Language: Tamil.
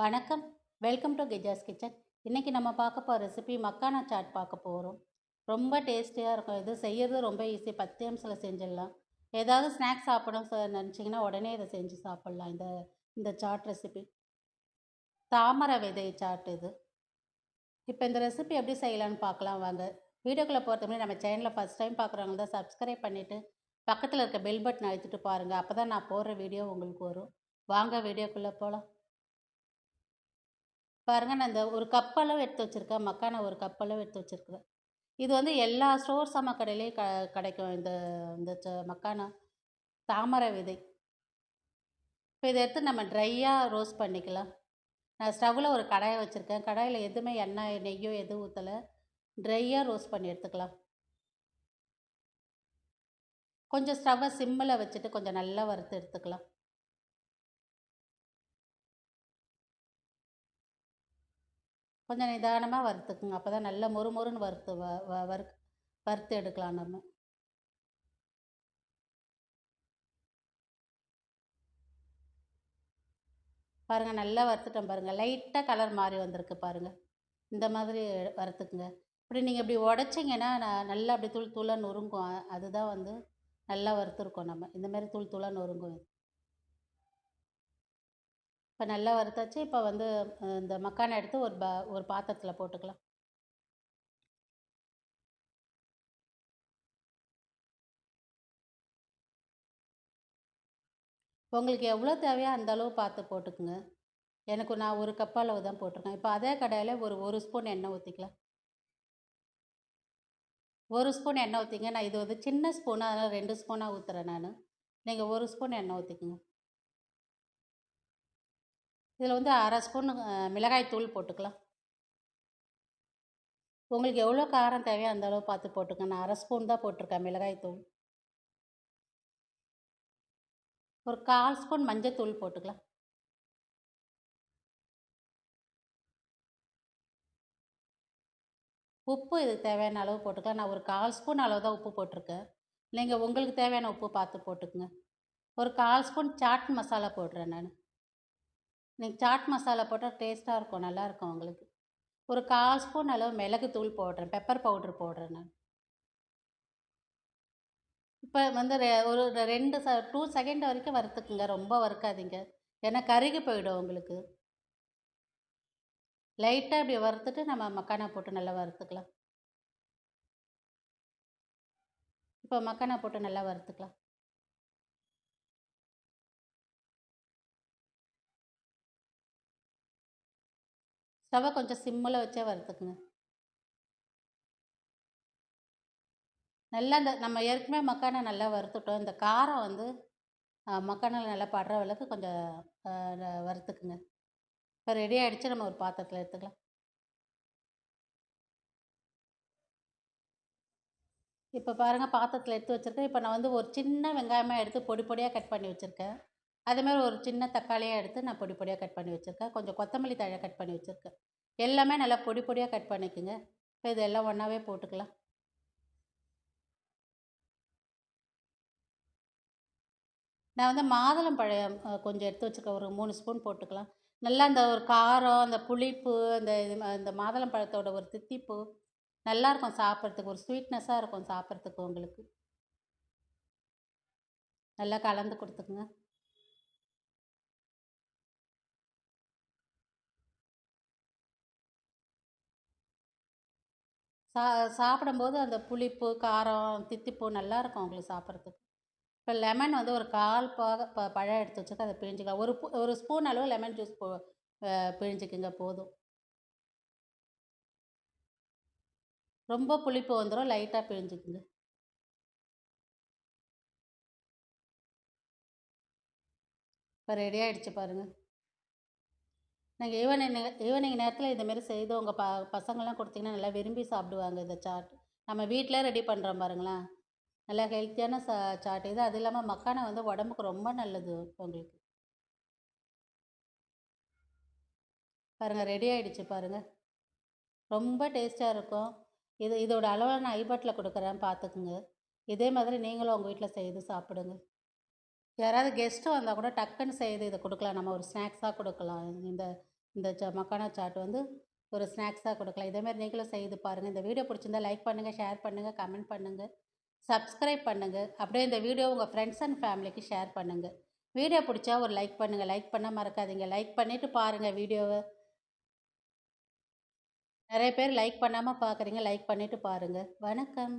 வணக்கம். Welcome to Gejas kitchen. இன்றைக்கி நம்ம பார்க்க போகிற ரெசிபி மக்கானா சாட் பார்க்க போகிறோம் ரொம்ப டேஸ்டியாக இருக்கும். இது செய்கிறது ரொம்ப ஈஸி பத்து நிமிஷத்தில் செஞ்சிடலாம். ஏதாவது ஸ்நாக்ஸ் சாப்பிடணும் நினச்சிங்கன்னா உடனே இதை செஞ்சு சாப்பிட்லாம். இந்த இந்த சாட் ரெசிபி தாமரை விதை சாட் இது. இப்போ இந்த ரெசிபி எப்படி செய்யலான்னு பார்க்கலாம் வாங்க. வீடியோக்குள்ளே பொறுத்த முன்னாடி நம்ம சேனலில் ஃபஸ்ட் டைம் பார்க்குறவங்க தான் சப்ஸ்கிரைப் பண்ணிவிட்டு பக்கத்தில் இருக்க பெல் பட்டன் அழுத்திட்டு பாருங்கள் அப்போ தான் நான் போடுற வீடியோ உங்களுக்கு வரும். வாங்க வீடியோக்குள்ளே போகலாம் பாருங்க நான் இந்த ஒரு கப்பளவு எடுத்து வச்சுருக்கேன். மக்கான ஒரு கப்பளவு எடுத்து வச்சுருக்குறேன். இது வந்து எல்லா ஸ்டோர் சாமா கடையிலையும் க கிடைக்கும். இந்த இந்த ச- மக்கானா தாமரை விதை. இப்போ இதை எடுத்து நம்ம ட்ரையாக ரோஸ்ட் பண்ணிக்கலாம். நான் ஸ்டவ்வில் ஒரு கடாயை வச்சுருக்கேன். கடாயில் எதுவுமே எண்ணெய் நெய்யோ எதுவும் ஊற்றலை ட்ரையாக ரோஸ்ட் பண்ணி எடுத்துக்கலாம். கொஞ்சம் ஸ்டவ்வை சிம்மில் வச்சுட்டு கொஞ்சம் நல்லா வறுத்து எடுத்துக்கலாம். கொஞ்சம் நிதானமாக வறுத்துக்குங்க. அப்போ தான் நல்லா மொறு மொறுன்னு வறுத்து வ வ வறுக் வறுத்து எடுக்கலாம் நம்ம. பாருங்கள் நல்லா வறுத்துட்டோம் பாருங்கள் லைட்டாக கலர் மாறி வந்திருக்கு பாருங்கள் இந்த மாதிரி வறுத்துக்குங்க. இப்படி நீங்கள் இப்படி உடச்சிங்கன்னா நான் நல்லா அப்படி தூள் தூளாக நொறுங்கும் அதுதான் வந்து நல்லா வறுத்துருக்கோம் நம்ம. இந்த மாதிரி தூள் தூளாக நொறுங்கும் இது இப்போ நல்லா வறுத்தாச்சு. இப்போ வந்து இந்த மக்கானை எடுத்து ஒரு ப ஒரு பாத்திரத்தில் போட்டுக்கலாம். உங்களுக்கு எவ்வளோ தேவையோ அந்த அளவு பார்த்து போட்டுக்குங்க. எனக்கு நான் ஒரு கப் அளவு தான் போட்டிருக்கேன். இப்போ அதே கடையில் ஒரு ஒரு ஸ்பூன் எண்ணெய் ஊற்றிக்கலாம் ஒரு ஸ்பூன் எண்ணெய் ஊற்றிங்க நான் இது வந்து சின்ன ஸ்பூனாக அதனால் ரெண்டு ஸ்பூனாக ஊற்றுறேன் நான். நீங்கள் ஒரு ஸ்பூன் எண்ணெய் ஊற்றிக்குங்க இதில் வந்து அரை ஸ்பூன் மிளகாய் தூள் போட்டுக்கலாம். உங்களுக்கு எவ்வளோ காரம் தேவையோ அந்த அளவு பார்த்து போட்டுக்க நான் அரை ஸ்பூன் தான் போட்டிருக்கேன் மிளகாய் தூள் ஒரு கால் ஸ்பூன் மஞ்சள் தூள் போட்டுக்கலாம். உப்பு இதுக்கு தேவையான அளவு போட்டுக்கலாம். நான் ஒரு கால் ஸ்பூன் அளவு தான் உப்பு போட்டிருக்கேன். நீங்கள் உங்களுக்கு தேவையான உப்பு பார்த்து போட்டுக்குங்க. ஒரு கால் ஸ்பூன் சாட் மசாலா போடுறேன் நான். நீங்கள் சாட் மசாலா போட்டால் டேஸ்ட்டாக இருக்கும் நல்லாயிருக்கும் உங்களுக்கு. ஒரு கால் ஸ்பூன் அளவு மிளகுத்தூள் போடுறேன் பெப்பர் பவுடர் போடுறேன் நான். இப்போ வந்து ரெ- ஒரு ரெண்டு ச டூ செகண்ட் வரைக்கும் வறுத்துக்குங்க ரொம்ப வறுக்காதீங்க. ஏன்னா கருகி போயிடும் உங்களுக்கு. லைட்டாக இப்படி வறுத்துட்டு நம்ம மக்கானா போட்டு நல்லா வறுத்துக்கலாம். இப்போ மக்கானா போட்டு நல்லா வறுத்துக்கலாம். சவை கொஞ்சம் சிம்மில் வச்சே வறுத்துக்குங்க. நல்லா இந்த நம்ம ஏற்கனவே மக்கானை நல்லா வறுத்துட்டோம். இந்த காரம் வந்து மக்கானில் நல்லா படுற அளவுக்கு கொஞ்சம் வறுத்துக்குங்க. இப்போ ரெடி ஆகிடுச்சு நம்ம ஒரு பாத்திரத்தில் எடுத்துக்கலாம். இப்போ பாருங்கள் பாத்திரத்தில் எடுத்து வச்சுருக்கேன். இப்போ நான் வந்து ஒரு சின்ன வெங்காயமாக எடுத்து பொடி பொடியாக கட் பண்ணி வச்சுருக்கேன். அதேமாதிரி ஒரு சின்ன தக்காளியாக எடுத்து நான் பொடி பொடியாக கட் பண்ணி வச்சுருக்கேன். கொஞ்சம் கொத்தமல்லி தழை கட் பண்ணி வச்சுருக்கேன். எல்லாமே நல்லா பொடி பொடியாக கட் பண்ணிக்கோங்க. இப்போ இதெல்லாம் ஒன்றாவே போட்டுக்கலாம். நான் வந்து மாதுளம்பழம் பழம் கொஞ்சம் எடுத்து வச்சுருக்கேன். ஒரு மூணு ஸ்பூன் போட்டுக்கலாம். நல்லா அந்த ஒரு காரம் அந்த புளிப்பு அந்த இது அந்த மாதுளம் பழத்தோட ஒரு தித்திப்பு நல்லாயிருக்கும் சாப்பிட்றதுக்கு. ஒரு ஸ்வீட்னஸாக இருக்கும் சாப்பிட்றதுக்கு உங்களுக்கு. நல்லா கலந்து கொடுத்துக்குங்க. சா சாப்பிடும்போது அந்த புளிப்பு காரம் தித்திப்பு நல்லாயிருக்கும் உங்களுக்கு சாப்பிட்றதுக்கு. இப்போ லெமன் வந்து ஒரு கால் பாக ப பழம் எடுத்து வச்சுக்க அதை பிழிஞ்சிக்கலாம் ஒரு ஒரு ஸ்பூன் அளவு லெமன் ஜூஸ் போ அஹ் போதும். ரொம்ப புளிப்பு வந்துடும் லைட்டாக பிழிஞ்சிக்குங்க. இப்போ ரெடி ஆகிடுச்சு பாருங்கள் நாங்கள் ஈவினிங் ஈவினிங் நேரத்தில் இதுமாரி செய்து உங்கள் ப பசங்கள்லாம் கொடுத்தீங்கன்னா நல்லா விரும்பி சாப்பிடுவாங்க இந்த சாட். நம்ம வீட்டிலே ரெடி பண்ணுறோம் பாருங்களேன் நல்லா ஹெல்த்தியான சா சாட். இது அது இல்லாமல் மக்கானை வந்து உடம்புக்கு ரொம்ப நல்லது உங்களுக்கு. பாருங்கள் ரெடி ஆகிடுச்சு பாருங்கள் ரொம்ப டேஸ்ட்டாக இருக்கும். இது இதோட அளவை நான் ஐபட்டில் கொடுக்குறேன் பார்த்துக்குங்க. இதே மாதிரி நீங்களும் உங்கள் வீட்டில் செய்து சாப்பிடுங்க. யாராவது கெஸ்ட்டு வந்தால் கூட டக்குன்னு செய்து இதை கொடுக்கலாம். நம்ம ஒரு ஸ்நாக்ஸாக கொடுக்கலாம். இந்த இந்த ச மக்கானா சாட் வந்து ஒரு ஸ்நாக்ஸாக கொடுக்கலாம். இதேமாதிரி நீங்களும் செய்து பாருங்கள் இந்த வீடியோ பிடிச்சிருந்தா லைக் பண்ணுங்கள் ஷேர் பண்ணுங்கள் கமெண்ட் பண்ணுங்கள் சப்ஸ்கிரைப் பண்ணுங்கள் அப்படியே இந்த வீடியோ உங்கள் ஃப்ரெண்ட்ஸ் அண்ட் ஃபேமிலிக்கு ஷேர் பண்ணுங்கள் வீடியோ பிடிச்சா ஒரு லைக் பண்ணுங்கள் லைக் பண்ண மறக்காதீங்க. லைக் பண்ணிவிட்டு பாருங்கள் வீடியோவை. நிறைய பேர் லைக் பண்ணாமல் பார்க்குறீங்க லைக் பண்ணிவிட்டு பாருங்கள் வணக்கம்.